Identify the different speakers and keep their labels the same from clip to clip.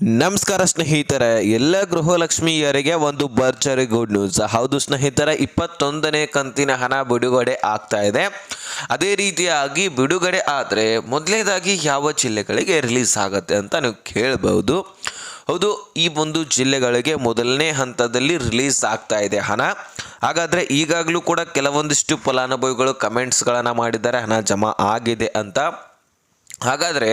Speaker 1: ನಮಸ್ಕಾರ ಸ್ನೇಹಿತರೆ, ಎಲ್ಲ ಗೃಹಲಕ್ಷ್ಮಿಯರಿಗೆ ಒಂದು ಭರ್ಜರಿ ಗುಡ್ ನ್ಯೂಸ್ ಹೌದು ಸ್ನೇಹಿತರೆ, ಇಪ್ಪತ್ತೊಂದನೇ ಕಂತಿನ ಹಣ ಬಿಡುಗಡೆ ಆಗ್ತಾ ಇದೆ. ಅದೇ ರೀತಿಯಾಗಿ ಬಿಡುಗಡೆ ಆದರೆ ಮೊದಲನೇದಾಗಿ ಯಾವ ಜಿಲ್ಲೆಗಳಿಗೆ ರಿಲೀಸ್ ಆಗುತ್ತೆ ಅಂತ ನೀವು ಕೇಳಬಹುದು. ಹೌದು, ಈ ಒಂದು ಜಿಲ್ಲೆಗಳಿಗೆ ಮೊದಲನೇ ಹಂತದಲ್ಲಿ ರಿಲೀಸ್ ಆಗ್ತಾ ಇದೆ ಹಣ. ಹಾಗಾದರೆ ಈಗಾಗಲೂ ಕೂಡ ಕೆಲವೊಂದಿಷ್ಟು ಫಲಾನುಭವಿಗಳು ಕಮೆಂಟ್ಸ್ಗಳನ್ನು ಮಾಡಿದ್ದಾರೆ, ಹಣ ಜಮಾ ಆಗಿದೆ ಅಂತ. ಹಾಗಾದರೆ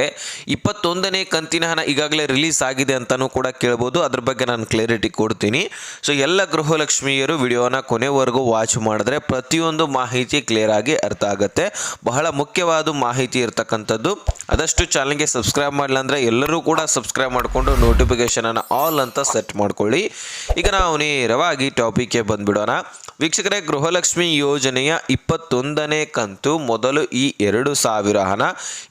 Speaker 1: ಇಪ್ಪತ್ತೊಂದನೇ ಕಂತಿನ ಹಣ ಈಗಾಗಲೇ ರಿಲೀಸ್ ಆಗಿದೆ ಅಂತಲೂ ಕೂಡ ಕೇಳ್ಬೋದು. ಅದ್ರ ಬಗ್ಗೆ ನಾನು ಕ್ಲಾರಿಟಿ ಕೊಡ್ತೀನಿ. ಸೊ ಎಲ್ಲ ಗೃಹಲಕ್ಷ್ಮಿಯರು ವಿಡಿಯೋನ ಕೊನೆವರೆಗೂ ವಾಚ್ ಮಾಡಿದ್ರೆ ಪ್ರತಿಯೊಂದು ಮಾಹಿತಿ ಕ್ಲಿಯರ್ ಆಗಿ ಅರ್ಥ ಆಗುತ್ತೆ. ಬಹಳ ಮುಖ್ಯವಾದ ಮಾಹಿತಿ ಇರ್ತಕ್ಕಂಥದ್ದು. ಆದಷ್ಟು ಚಾನಲ್ಗೆ ಸಬ್ಸ್ಕ್ರೈಬ್ ಮಾಡಲಿಲ್ಲ ಅಂದರೆ ಎಲ್ಲರೂ ಕೂಡ ಸಬ್ಸ್ಕ್ರೈಬ್ ಮಾಡಿಕೊಂಡು ನೋಟಿಫಿಕೇಷನನ್ನು ಆಲ್ ಅಂತ ಸೆಟ್ ಮಾಡ್ಕೊಳ್ಳಿ. ಈಗ ನಾವು ನೇರವಾಗಿ ಟಾಪಿಕ್ಗೆ ಬಂದ್ಬಿಡೋಣ. ವೀಕ್ಷಕರೇ, ಗೃಹಲಕ್ಷ್ಮಿ ಯೋಜನೆಯ ಇಪ್ಪತ್ತೊಂದನೇ ಕಂತು ಮೊದಲು ಈ ಎರಡು ಸಾವಿರ ಹಣ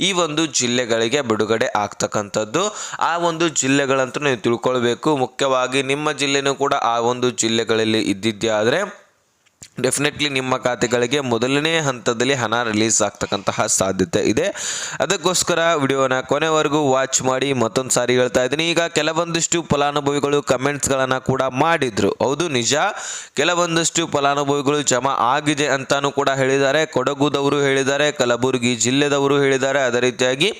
Speaker 1: ಈ ಒಂದು ಜಿಲ್ಲೆಗಳಿಗೆ ಬಿಡುಗಡೆ ಆಗ್ತಕ್ಕಂಥದ್ದು. ಆ ಒಂದು ಜಿಲ್ಲೆಗಳಂತೂ ನೀವು ತಿಳ್ಕೊಳ್ಬೇಕು. ಮುಖ್ಯವಾಗಿ ನಿಮ್ಮ ಜಿಲ್ಲೆನೂ ಕೂಡ ಆ ಒಂದು ಜಿಲ್ಲೆಗಳಲ್ಲಿ ಇದ್ದಿದ್ದೇ ಆದರೆ ಡೆಫಿನೆಟ್ಲಿ ನಿಮ್ಮ ಖಾತೆಗಳಿಗೆ ಮೊದಲನೇ ಹಂತದಲ್ಲಿ ಹಣ ರಿಲೀಸ್ ಆಗ್ತಕ್ಕಂತಹ ಸಾಧ್ಯತೆ ಇದೆ. ಅದಕ್ಕೋಸ್ಕರ ವಿಡಿಯೋನ ಕೊನೆವರೆಗೂ ವಾಚ್ ಮಾಡಿ ಮತ್ತೊಂದು ಸಾರಿ ಹೇಳ್ತಾ ಇದ್ದೀನಿ. ಈಗ ಕೆಲವೊಂದಿಷ್ಟು ಫಲಾನುಭವಿಗಳು ಕಮೆಂಟ್ಸ್ಗಳನ್ನು ಕೂಡ ಮಾಡಿದ್ರು. ಹೌದು, ನಿಜ. ಕೆಲವೊಂದಿಷ್ಟು ಫಲಾನುಭವಿಗಳು ಜಮಾ ಆಗಿದೆ ಅಂತಾನೂ ಕೂಡ ಹೇಳಿದ್ದಾರೆ. ಕೊಡಗುದವರು ಹೇಳಿದ್ದಾರೆ, ಕಲಬುರಗಿ ಜಿಲ್ಲೆದವರು ಹೇಳಿದ್ದಾರೆ. ಅದೇ ರೀತಿಯಾಗಿ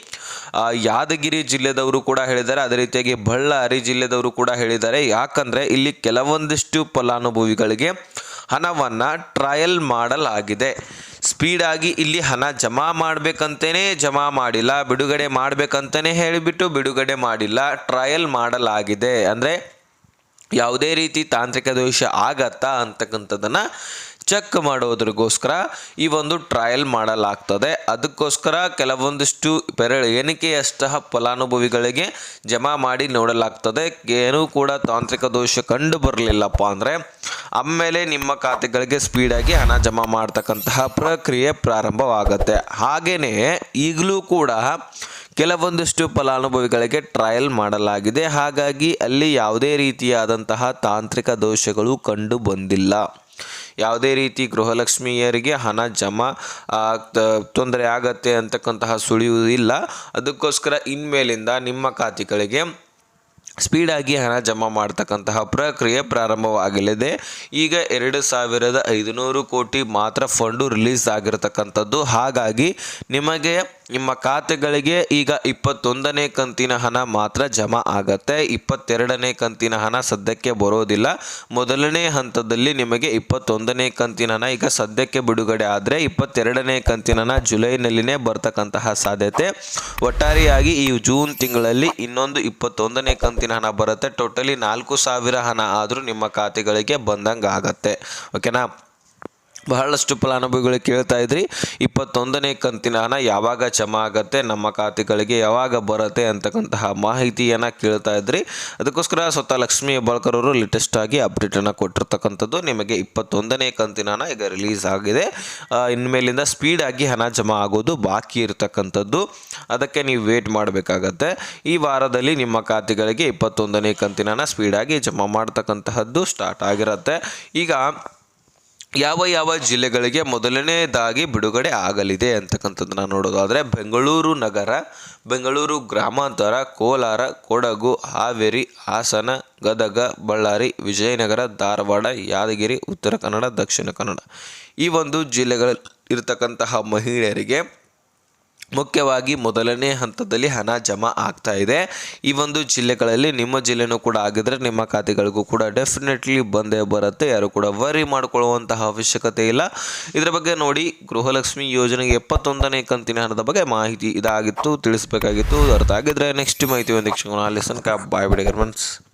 Speaker 1: ಯಾದಗಿರಿ ಜಿಲ್ಲೆದವರು ಕೂಡ ಹೇಳಿದ್ದಾರೆ. ಅದೇ ರೀತಿಯಾಗಿ ಬಳ್ಳಾರಿ ಜಿಲ್ಲೆದವರು ಕೂಡ ಹೇಳಿದ್ದಾರೆ. ಯಾಕಂದರೆ ಇಲ್ಲಿ ಕೆಲವೊಂದಿಷ್ಟು ಫಲಾನುಭವಿಗಳಿಗೆ ಹಣವನ್ನು ಟ್ರಯಲ್ ಮಾಡಲಾಗಿದೆ. ಸ್ಪೀಡಾಗಿ ಇಲ್ಲಿ ಹಣ ಜಮಾ ಮಾಡಬೇಕಂತಲೇ ಜಮಾ ಮಾಡಿಲ್ಲ, ಬಿಡುಗಡೆ ಮಾಡಬೇಕಂತಲೇ ಹೇಳಿಬಿಟ್ಟು ಬಿಡುಗಡೆ ಮಾಡಿಲ್ಲ ಟ್ರಯಲ್ ಮಾಡಲಾಗಿದೆ. ಅಂದರೆ ಯಾವುದೇ ರೀತಿ ತಾಂತ್ರಿಕ ದೋಷ ಆಗತ್ತಾ ಅಂತಕ್ಕಂಥದ್ದನ್ನು ಚೆಕ್ ಮಾಡೋದ್ರಿಗೋಸ್ಕರ ಈ ಒಂದು ಟ್ರಯಲ್ ಮಾಡಲಾಗ್ತದೆ. ಅದಕ್ಕೋಸ್ಕರ ಕೆಲವೊಂದಿಷ್ಟು ಬೆರಳು ಎಣಿಕೆಯಷ್ಟಹ ಫಲಾನುಭವಿಗಳಿಗೆ ಜಮಾ ಮಾಡಿ ನೋಡಲಾಗ್ತದೆ. ಏನೂ ಕೂಡ ತಾಂತ್ರಿಕ ದೋಷ ಕಂಡು ಬರಲಿಲ್ಲಪ್ಪ ಅಂದರೆ ಆಮೇಲೆ ನಿಮ್ಮ ಖಾತೆಗಳಿಗೆ ಸ್ಪೀಡಾಗಿ ಹಣ ಜಮಾ ಮಾಡ್ತಕ್ಕಂತಹ ಪ್ರಕ್ರಿಯೆ ಪ್ರಾರಂಭವಾಗುತ್ತೆ. ಹಾಗೆಯೇ ಈಗಲೂ ಕೂಡ ಕೆಲವೊಂದಿಷ್ಟು ಫಲಾನುಭವಿಗಳಿಗೆ ಟ್ರಯಲ್ ಮಾಡಲಾಗಿದೆ. ಹಾಗಾಗಿ ಅಲ್ಲಿ ಯಾವುದೇ ರೀತಿಯಾದಂತಹ ತಾಂತ್ರಿಕ ದೋಷಗಳು ಕಂಡು ಬಂದಿಲ್ಲ. ಯಾವುದೇ ರೀತಿ ಗೃಹಲಕ್ಷ್ಮಿಯರಿಗೆ ಹಣ ಜಮಾ ತೊಂದರೆ ಆಗತ್ತೆ ಅಂತಕ್ಕಂತಹ ಸುಳಿಯುವುದಿಲ್ಲ ಅದಕ್ಕೋಸ್ಕರ ಇನ್ಮೇಲಿಂದ ನಿಮ್ಮ ಖಾತೆಗಳಿಗೆ ಸ್ಪೀಡಾಗಿ ಹಣ ಜಮಾ ಮಾಡ್ತಕ್ಕಂತಹ ಪ್ರಕ್ರಿಯೆ ಪ್ರಾರಂಭವಾಗಲಿದೆ. ಈಗ ಎರಡು ಸಾವಿರದ ಐದುನೂರು ಕೋಟಿ ಮಾತ್ರ ಫಂಡು ರಿಲೀಸ್ ಆಗಿರತಕ್ಕಂಥದ್ದು. ಹಾಗಾಗಿ ನಿಮಗೆ ನಿಮ್ಮ ಖಾತೆಗಳಿಗೆ ಈಗ ಇಪ್ಪತ್ತೊಂದನೇ ಕಂತಿನ ಹಣ ಮಾತ್ರ ಜಮಾ ಆಗತ್ತೆ. ಇಪ್ಪತ್ತೆರಡನೇ ಕಂತಿನ ಹಣ ಸದ್ಯಕ್ಕೆ ಬರೋದಿಲ್ಲ. ಮೊದಲನೇ ಹಂತದಲ್ಲಿ ನಿಮಗೆ ಇಪ್ಪತ್ತೊಂದನೇ ಕಂತಿನ ಹಣ ಈಗ ಸದ್ಯಕ್ಕೆ ಬಿಡುಗಡೆ ಆದರೆ ಇಪ್ಪತ್ತೆರಡನೇ ಕಂತಿನ ಹಣ ಜುಲೈನಲ್ಲಿನೇ ಬರ್ತಕ್ಕಂತಹ ಸಾಧ್ಯತೆ. ಒಟ್ಟಾರೆಯಾಗಿ ಈ ಜೂನ್ ತಿಂಗಳಲ್ಲಿ ಇನ್ನೊಂದು ಇಪ್ಪತ್ತೊಂದನೇ ಕಂತಿನ ಹಣ ಬರುತ್ತೆ. ಟೋಟಲಿ ನಾಲ್ಕು ಸಾವಿರ ಹಣ ಆದರೂ ನಿಮ್ಮ ಖಾತೆಗಳಿಗೆ ಬಂದಂಗೆ ಆಗತ್ತೆ ಓಕೆನಾ ಬಹಳಷ್ಟು ಫಲಾನುಭವಿಗಳು ಕೇಳ್ತಾ ಇದ್ರಿ. ಇಪ್ಪತ್ತೊಂದನೇ ಕಂತಿನ ಹಣ ಯಾವಾಗ ಜಮಾ ಆಗತ್ತೆ, ನಮ್ಮ ಖಾತೆಗಳಿಗೆ ಯಾವಾಗ ಬರುತ್ತೆ ಅಂತಕ್ಕಂತಹ ಮಾಹಿತಿಯನ್ನು ಕೇಳ್ತಾ ಇದ್ರಿ. ಅದಕ್ಕೋಸ್ಕರ ಸ್ವತಃ ಲಕ್ಷ್ಮೀ ಹೆಬ್ಬಾಳ್ಕರ್ ಅವರು ಲೇಟೆಸ್ಟ್ ಆಗಿ ಅಪ್ಡೇಟನ್ನು ಕೊಟ್ಟಿರ್ತಕ್ಕಂಥದ್ದು ನಿಮಗೆ ಇಪ್ಪತ್ತೊಂದನೇ ಕಂತಿನ ಹಣ ಈಗ ರಿಲೀಸ್ ಆಗಿದೆ. ಇನ್ಮೇಲಿಂದ ಸ್ಪೀಡಾಗಿ ಹಣ ಜಮಾ ಆಗೋದು ಬಾಕಿ ಇರತಕ್ಕಂಥದ್ದು. ಅದಕ್ಕೆ ನೀವು ವೇಟ್ ಮಾಡಬೇಕಾಗತ್ತೆ. ಈ ವಾರದಲ್ಲಿ ನಿಮ್ಮ ಖಾತೆಗಳಿಗೆ ಇಪ್ಪತ್ತೊಂದನೇ ಕಂತಿನ ಹಣ ಸ್ಪೀಡಾಗಿ ಜಮಾ ಮಾಡ್ತಕ್ಕಂತಹದ್ದು ಸ್ಟಾರ್ಟ್ ಆಗಿರುತ್ತೆ. ಈಗ ಯಾವ ಯಾವ ಜಿಲ್ಲೆಗಳಿಗೆ ಮೊದಲನೇದಾಗಿ ಬಿಡುಗಡೆ ಆಗಲಿದೆ ಅಂತಕ್ಕಂಥದ್ದನ್ನ ನೋಡೋದಾದರೆ ಬೆಂಗಳೂರು ನಗರ, ಬೆಂಗಳೂರು ಗ್ರಾಮಾಂತರ, ಕೋಲಾರ, ಕೊಡಗು, ಹಾವೇರಿ, ಹಾಸನ, ಗದಗ, ಬಳ್ಳಾರಿ, ವಿಜಯನಗರ, ಧಾರವಾಡ, ಯಾದಗಿರಿ, ಉತ್ತರ ಕನ್ನಡ, ದಕ್ಷಿಣ ಕನ್ನಡ. ಈ ಒಂದು ಜಿಲ್ಲೆಗಳಲ್ಲಿ ಇರತಕ್ಕಂತಹ ಮಹಿಳೆಯರಿಗೆ ಮುಖ್ಯವಾಗಿ ಮೊದಲನೇ ಹಂತದಲ್ಲಿ ಹಣ ಜಮಾ ಆಗ್ತಾ ಇದೆ. ಈ ಒಂದು ಜಿಲ್ಲೆಗಳಲ್ಲಿ ನಿಮ್ಮ ಜಿಲ್ಲೆನೂ ಕೂಡ ಆಗಿದ್ರೆ ನಿಮ್ಮ ಖಾತೆಗಳಿಗೂ ಕೂಡ ಡೆಫಿನೆಟ್ಲಿ ಬಂದೇ ಬರುತ್ತೆ. ಯಾರು ಕೂಡ ವರಿ ಮಾಡಿಕೊಳ್ಳುವಂತಹ ಅವಶ್ಯಕತೆ ಇಲ್ಲ. ಇದರ ಬಗ್ಗೆ ನೋಡಿ, ಗೃಹಲಕ್ಷ್ಮಿ ಯೋಜನೆಗೆ ಎಪ್ಪತ್ತೊಂದನೇ ಕಂತಿನ ಹಣದ ಬಗ್ಗೆ ಮಾಹಿತಿ ಇದಾಗಿತ್ತು, ತಿಳಿಸಬೇಕಾಗಿತ್ತು. ಅರ್ಥ ಆಗಿದ್ರೆ ನೆಕ್ಸ್ಟ್ ಮಾಹಿತಿ ಒಂದು ಲೆಸನ್ ಬಾಯ್ ಬಿಡಿ ಗರ್ಮನ್ಸ್